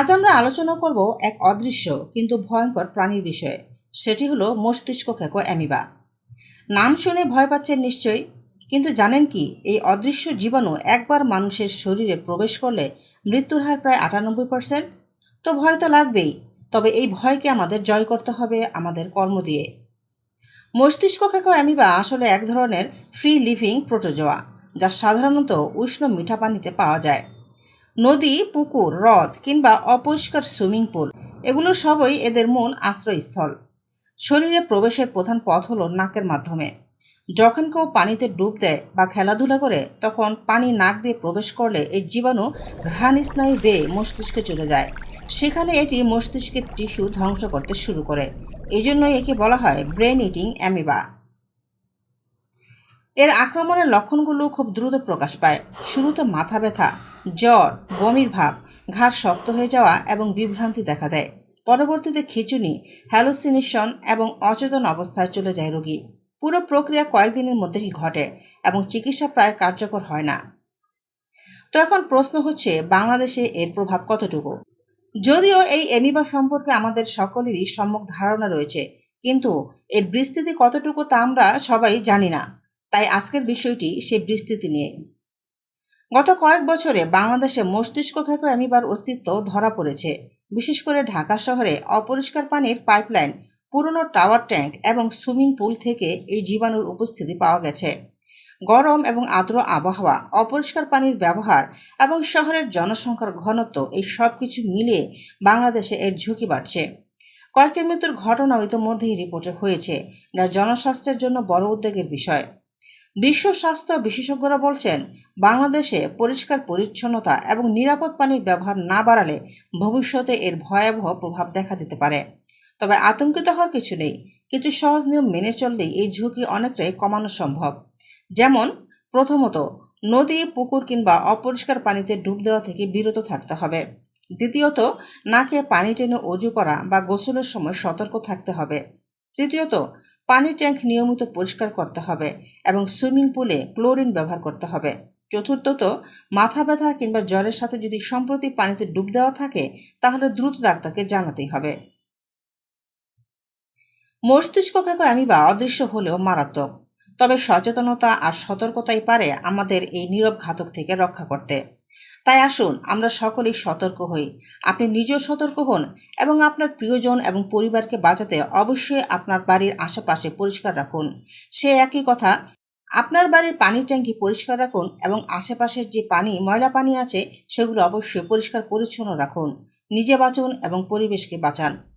আজ আমরা আলোচনা করব এক অদৃশ্য কিন্তু ভয়ঙ্কর প্রাণীর বিষয়ে। সেটি হলো মস্তিষ্ক খেকো অ্যামিবা। নাম শুনে ভয় পাচ্ছেন নিশ্চয়ই, কিন্তু জানেন কি, এই অদৃশ্য জীবাণু একবার মানুষের শরীরে প্রবেশ করলে মৃত্যুর হার প্রায় আটানব্বই পার্সেন্ট তো ভয় তো লাগবেই, তবে এই ভয়কে আমাদের জয় করতে হবে আমাদের কর্ম দিয়ে। মস্তিষ্ক খেকো অ্যামিবা আসলে এক ধরনের ফ্রি লিভিং প্রোটোজোয়া যা সাধারণত উষ্ণ মিঠা পানিতে পাওয়া যায়। নদী, পুকুর, হ্রদ কিংবা অপরিষ্কার সুইমিং পুল, এগুলো সবই এদের মূল আশ্রয়স্থল। শরীরে প্রবেশের প্রধান পথ হলো নাকের মাধ্যমে। যখন কেউ পানিতে ডুব দেয় বা খেলাধুলা করে, তখন পানি নাক দিয়ে প্রবেশ করলে এই জীবাণু ঘ্রাণ স্নায়ু বেয়ে মস্তিষ্কে চলে যায়। সেখানে এটি মস্তিষ্কের টিস্যু ধ্বংস করতে শুরু করে। এই জন্যই একে বলা হয় ব্রেন ইটিং অ্যামিবা। এর আক্রমণের লক্ষণগুলো খুব দ্রুত প্রকাশ পায়। শুরুতে মাথা ব্যথা, জ্বর বমির ভাব, ঘাড় শক্ত হয়ে যাওয়া এবং বিভ্রান্তি দেখা দেয়। পরবর্তীতে খিচুনি হ্যালোসিনেশন এবং অচেতন অবস্থায় চলে যায় রোগী। পুরো প্রক্রিয়া কয়েকদিনের মধ্যেই ঘটে এবং চিকিৎসা প্রায় কার্যকর হয় না। তো এখন প্রশ্ন হচ্ছে, বাংলাদেশে এর প্রভাব কতটুকু? যদিও এই এমিবা সম্পর্কে আমাদের সকলেরই সম্যক ধারণা রয়েছে, কিন্তু এর বিস্তৃতি কতটুকু তা আমরা সবাই জানি না। তাই আজকের বিষয়টি সে বিস্তৃতি নিয়ে। গত কয়েক বছরে বাংলাদেশে মস্তিষ্ক অ্যামিবার অস্তিত্ব ধরা পড়েছে। বিশেষ করে ঢাকা শহরে অপরিষ্কার পানির পাইপলাইন, পুরনো টাওয়ার ট্যাঙ্ক এবং সুইমিং পুল থেকে এই জীবাণুর উপস্থিতি পাওয়া গেছে। গরম এবং আর্দ্র আবহাওয়া, অপরিষ্কার পানির ব্যবহার এবং শহরের জনসংখ্যার ঘনত্ব এই সব কিছু মিলিয়ে বাংলাদেশে এর ঝুঁকি বাড়ছে। কয়েকটি মৃত্যুর ঘটনা ইতিমধ্যেই রিপোর্টে হয়েছে, যা জনস্বাস্থ্যের জন্য বড় উদ্বেগের বিষয়। বিশ্ব স্বাস্থ্য বিশেষজ্ঞরা বলছেন, বাংলাদেশে পরিষ্কার পরিচ্ছন্নতা এবং নিরাপদ পানির ব্যবহার না বাড়ালে ভবিষ্যতে এর ভয়াবহ প্রভাব দেখা দিতে পারে। তবে আতঙ্কিত হওয়ার কিছু নেই, কিছু সহজ নিয়ম মেনে চললেই এই ঝুঁকি অনেকটাই কমানো সম্ভব। যেমন, প্রথমত, নদী, পুকুর কিংবা অপরিষ্কার পানিতে ডুব দেওয়া থেকে বিরত থাকতে হবে। দ্বিতীয়ত, নাকে পানি টেনে অজু করা বা গোসলের সময় সতর্ক থাকতে হবে। তৃতীয়ত পানি ট্যাঙ্ক নিয়মিত পরিষ্কার করতে হবে এবং সুইমিং পুলে ক্লোরিন ব্যবহার করতে হবে। চতুর্থত, মাথা ব্যথা কিংবা জ্বরের সাথে যদি সম্প্রতি পানিতে ডুব দেওয়া থাকে, তাহলে দ্রুত ডাক্তারকে জানাতেই হবে। মস্তিষ্ক কাকে আমি বা অদৃশ্য হলেও মারাত্মক, তবে সচেতনতা আর সতর্কতাই পারে আমাদের এই নীরব ঘাতক থেকে রক্ষা করতে। তাই আসুন, আমরা সকলেই সতর্ক হই। আপনি নিজেও সতর্ক হন এবং আপনার প্রিয়জন এবং পরিবারকে বাঁচাতে অবশ্যই আপনার বাড়ির আশেপাশে পরিষ্কার রাখুন। সে একই কথা, আপনার বাড়ির পানির ট্যাঙ্কি পরিষ্কার রাখুন এবং আশেপাশের যে পানি, ময়লা পানি আছে, সেগুলো অবশ্যই পরিষ্কার পরিচ্ছন্ন রাখুন। নিজে বাঁচুন এবং পরিবেশকে বাঁচান।